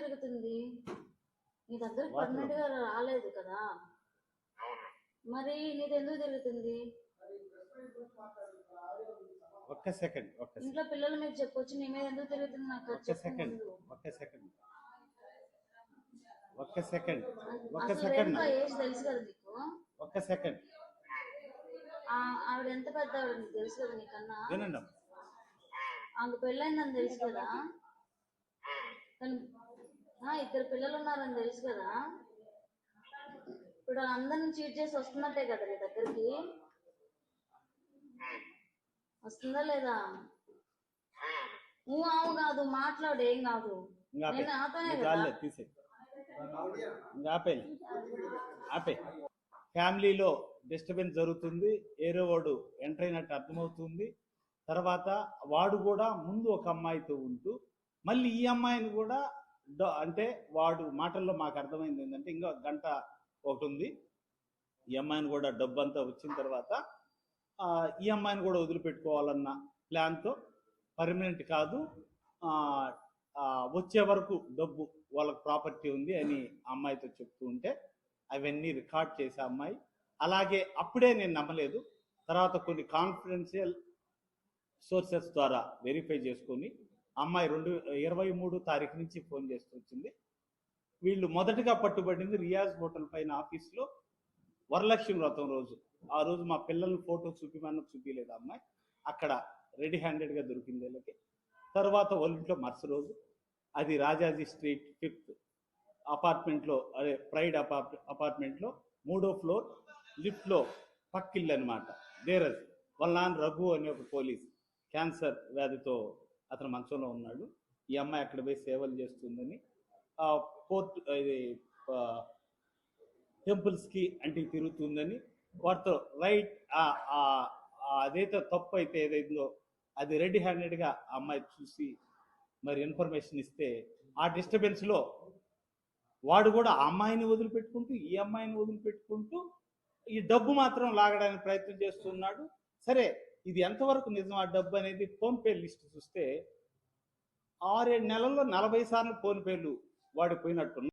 తిరుగుతుంది? నీ దగ్గరికి వాటిలో. పర్మనెంట్గా రాలేదు కదా? మరి నీది ఎందుకు తిరుగుతుంది? ఒక్క సెకండ్ ఒక్క సెకండ్. ఇంట్లో పిల్లల మీద చెప్పొచ్చు నీ మీద ఎందుకు తిరుగుతుంది నాకు? ఒక్క సెకండ్. ఒక్క సెకండ్. ఒక్క సెకండ్ ఒక్క సెకండ్. ఏజ్ తెలుసు కదా నీకు? ఒక్క సెకండ్. ఆ- ఆవిడ ఎంత పెద్ద ఆవిడ తెలుసు కదా నీకన్నా? వినండి. ఆమె పెళ్ళైందని తెలుసు కదా? ఇద్దరు పిల్లలు ఉన్నారని తెలుసు కదా. ఇప్పుడు అందరిని చీట్ చేసి వస్తున్నట్టే కదా నీ దగ్గరికి. వస్తుందా లేదా? నువ్వు ఆవు కాదు మాట్లాడు ఏం కాదు. నేను కదా. ఆపే. ఆపే. ఫ్యామిలీలో డిస్టర్బెన్స్ జరుగుతుంది ఏరో వాడు ఎంటర్ అయినట్టు అర్థమవుతుంది. తర్వాత వాడు కూడా ముందు ఒక అమ్మాయితో ఉంటూ మళ్ళీ ఈ అమ్మాయిని కూడా అంటే వాడు మాటల్లో మాకు అర్థమైంది ఏంటంటే ఇంకా గంట ఒకటి ఉంది. ఈ అమ్మాయిని కూడా డబ్బు అంతా వచ్చిన తర్వాత ఈ అమ్మాయిని కూడా వదిలిపెట్టుకోవాలన్న ప్లాన్తో పర్మనెంట్ కాదు వచ్చే వరకు డబ్బు వాళ్ళకి ప్రాపర్టీ ఉంది అని ఆ అమ్మాయితో చెప్తూ ఉంటే అవన్నీ రికార్డ్ చేసే అమ్మాయి. అలాగే అప్పుడే నేను నమ్మలేదు. తర్వాత కొన్ని కాన్ఫిడెన్షియల్ సోర్సెస్ ద్వారా వెరిఫై చేసుకొని అమ్మాయి రెండు ఇరవై మూడు తారీఖు నుంచి ఫోన్ చేస్తూ వచ్చింది. వీళ్ళు మొదటగా పట్టుబడింది రియాజ్ హోటల్ పైన ఆఫీస్లో వరలక్ష్మి వ్రతం రోజు. ఆ రోజు మా పిల్లల్ని ఫోటో చూపిమన్న చూపించలేదు అమ్మాయి. అక్కడ రెడీ హ్యాండెడ్గా దొరికింది వీళ్ళకి. తర్వాత ఒలింట్లో ఇంట్లో మరుస రోజు అది రాజాజీ స్ట్రీట్ ఫిఫ్త్ అపార్ట్మెంట్లో అదే ప్రైడ్ అపార్ట్ అపార్ట్మెంట్లో మూడో ఫ్లోర్ లిఫ్ట్లో పక్కిల్లు అనమాట ధీరజ్ వాళ్ళ నాన్న రఘు అనే ఒక పోలీస్ క్యాన్సర్ వ్యాధితో అతను మంచంలో ఉన్నాడు. ఈ అమ్మాయి అక్కడ పోయి సేవలు చేస్తుందని పోర్ట్ ఇది టెంపుల్స్కి అంటే తిరుగుతుందని వాటితో రైట్ అదైతే తప్పు అయితే ఏదైందో అది రెడీ హ్యాండెడ్గా ఆ అమ్మాయి చూసి మరి ఇన్ఫర్మేషన్ ఇస్తే ఆ డిస్టర్బెన్స్లో వాడు కూడా ఆ అమ్మాయిని వదిలిపెట్టుకుంటూ ఈ అమ్మాయిని వదిలిపెట్టుకుంటూ ఈ డబ్బు మాత్రం లాగడానికి ప్రయత్నం చేస్తున్నాడు. సరే ఇది ఎంతవరకు నిజం? ఆ డబ్బు అనేది ఫోన్పే లిస్ట్ చూస్తే ఆరేడు నెలల్లో నలభై సార్లు ఫోన్పేలు వాడిపోయినట్టున్నాయి